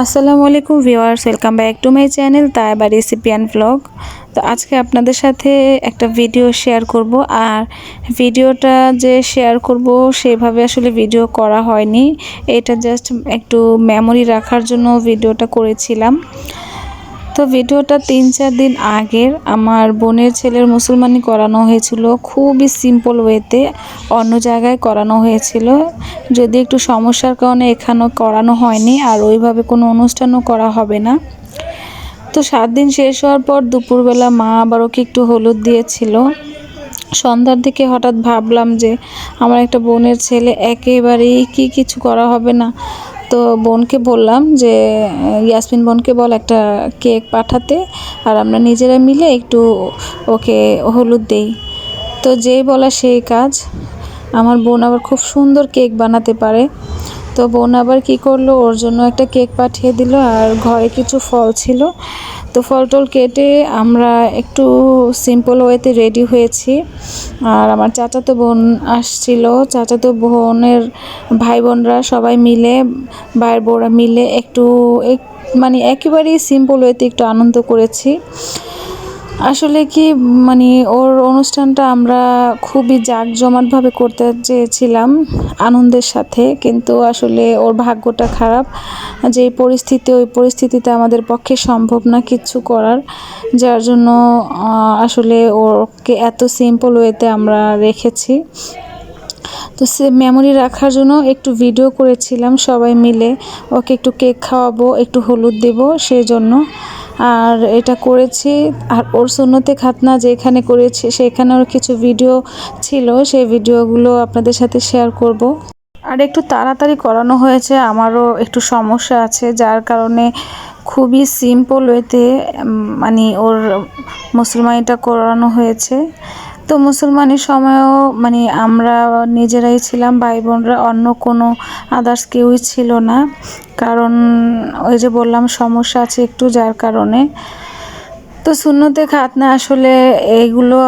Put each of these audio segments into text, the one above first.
আসসালামু আলাইকুম viewers, welcome back to my channel Taiba recipe and blog তো আজকে আপনাদের সাথে একটা ভিডিও শেয়ার করব, আর ভিডিওটা যে শেয়ার করব সেভাবে আসলে ভিডিও করা হয়নি। এটা জাস্ট একটু মেমোরি রাখার জন্য ভিডিওটা করেছিলাম। তো ভিডিওটা তিন চার দিন আগের আমার বোনের ছেলের মুসলমানি করানো হয়েছিল খুবই সিম্পল ওয়েতে অন্য জায়গায় করানো হয়েছিল। যদি একটু সমস্যার কারণে এখানেও করানো হয়নি আর ওইভাবে কোনো অনুষ্ঠানও করা হবে না। তো সাত দিন শেষ হওয়ার পর দুপুরবেলা মা আবার ওকে একটু হলুদ দিয়েছিল। সন্ধ্যার দিকে হঠাৎ ভাবলাম যে, আমার একটা বোনের ছেলে একেবারেই কি কিছু করা হবে না। তো বোনকে বললাম যে, ইয়াসমিন বোনকে বল একটা কেক পাঠাতে, আর আমরা নিজেরা মিলে একটু ওকে হলুদ দেই। তো যেই বলা সেই কাজ। আমার বোন আবার খুব সুন্দর কেক বানাতে পারে। তো বোন আবার কী করল? ওর জন্য একটা কেক পাঠিয়ে দিল আর ঘরে কিছু ফল ছিল। তো ফল টল কেটে আমরা একটু সিম্পল ওয়েতে রেডি হয়েছি। আর আমার চাচাতো বোন আসছিল। চাচাতো বোনের ভাই বোনরা সবাই মিলে, ভাইয়ের বউরা মিলে একটু মানে একেবারেই সিম্পল ওয়েতে একটু আনন্দ করেছি। আসলে কি মানে ওর অনুষ্ঠানটা আমরা খুবই জাঁকজমাটভাবে করতে চেয়েছিলাম আনন্দের সাথে, কিন্তু আসলে ওর ভাগ্যটা খারাপ। যে পরিস্থিতি, ওই পরিস্থিতিতে আমাদের পক্ষে সম্ভব না কিচ্ছু করার। যার জন্য আসলে ওকে এত সিম্পল ওয়েতে আমরা রেখেছি। তো সে মেমোরি রাখার জন্য একটু ভিডিও করেছিলাম সবাই মিলে। ওকে একটু কেক খাওয়াবো, একটু হলুদ দেবো সেই জন্য আর এটা করেছি, আর ওর সুন্নতে খাতনা যেখানে করেছি, সেখানেও কিছু ভিডিও ছিল, সেই ভিডিওগুলো আপনাদের সাথে শেয়ার করব। আর একটু তাড়াতাড়ি করানো হয়েছে, আমারও একটু সমস্যা আছে, যার কারণে খুবই সিম্পল ওয়েতে মানে ওর মুসলমানিটা করানো হয়েছে তো মুসলমানের সময়ও মানে আমরা নিজেরাই ছিলাম ভাই বোনরা অন্য কোনো আদার্স কেউই ছিল না। কারণ ওই যে বললাম, সমস্যা আছে একটু যার কারণে। তো শূন্যতে খাতনা আসলে এগুলো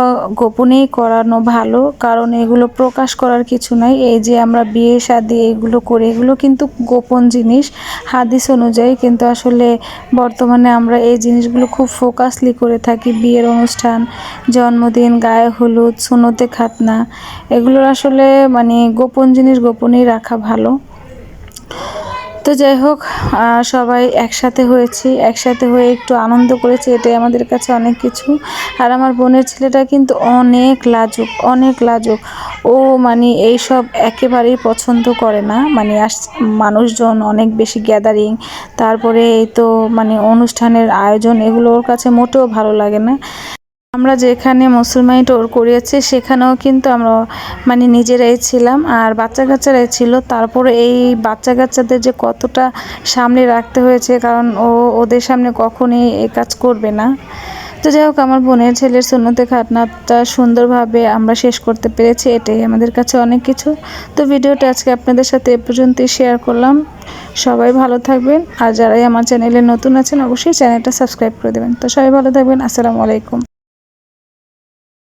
গোপনেই করানো ভালো, কারণ এগুলো প্রকাশ করার কিছু নাই। এই যে আমরা বিয়ে শাদি এগুলো করি, এগুলো কিন্তু গোপন জিনিস। হাদিস অনুযায়ী কিন্তু আসলে বর্তমানে আমরা এই জিনিসগুলো খুব ফোকাসলি করে থাকি। বিয়ের অনুষ্ঠান, জন্মদিন, গায়ে হলুদ সুনোতে খাতনা, এগুলোর আসলে মানে গোপন জিনিস গোপনেই রাখা ভালো। তো যাই হোক সবাই একসাথে হয়েছি, একসাথে হয়ে একটু আনন্দ করেছি, এটাই আমাদের কাছে অনেক কিছু। আর আমার বোনের ছেলেটা কিন্তু অনেক লাজুক অনেক লাজুক। ও মানে এইসব একেবারেই পছন্দ করে না মানে মানুষজন অনেক বেশি গ্যাদারিং তারপরে এই তো মানে অনুষ্ঠানের আয়োজন, এগুলো ওর কাছে মোটেও ভালো লাগে না। আমরা যেখানে মুসলমানি টোর করিয়েছি, সেখানেও কিন্তু আমরা মানে নিজেরাই ছিলাম। আর বাচ্চা কাচ্চারাই ছিল। তারপরে এই বাচ্চা কাচ্চাদের যে কতটা সামনে রাখতে হয়েছে, কারণ ও ওদের সামনে কখনই এই কাজ করবে না। তো যাই হোক, আমার বোনের ছেলের সুন্নতে খাটনাটা সুন্দরভাবে আমরা শেষ করতে পেরেছি। এটাই আমাদের কাছে অনেক কিছু। তো ভিডিওটা আজকে আপনাদের সাথে এ পর্যন্তই শেয়ার করলাম। সবাই ভালো থাকবেন। আর যারাই আমার চ্যানেলে নতুন আছেন, অবশ্যই চ্যানেলটা সাবস্ক্রাইব করে দেবেন। তো সবাই ভালো থাকবেন। আসসালামু আলাইকুম।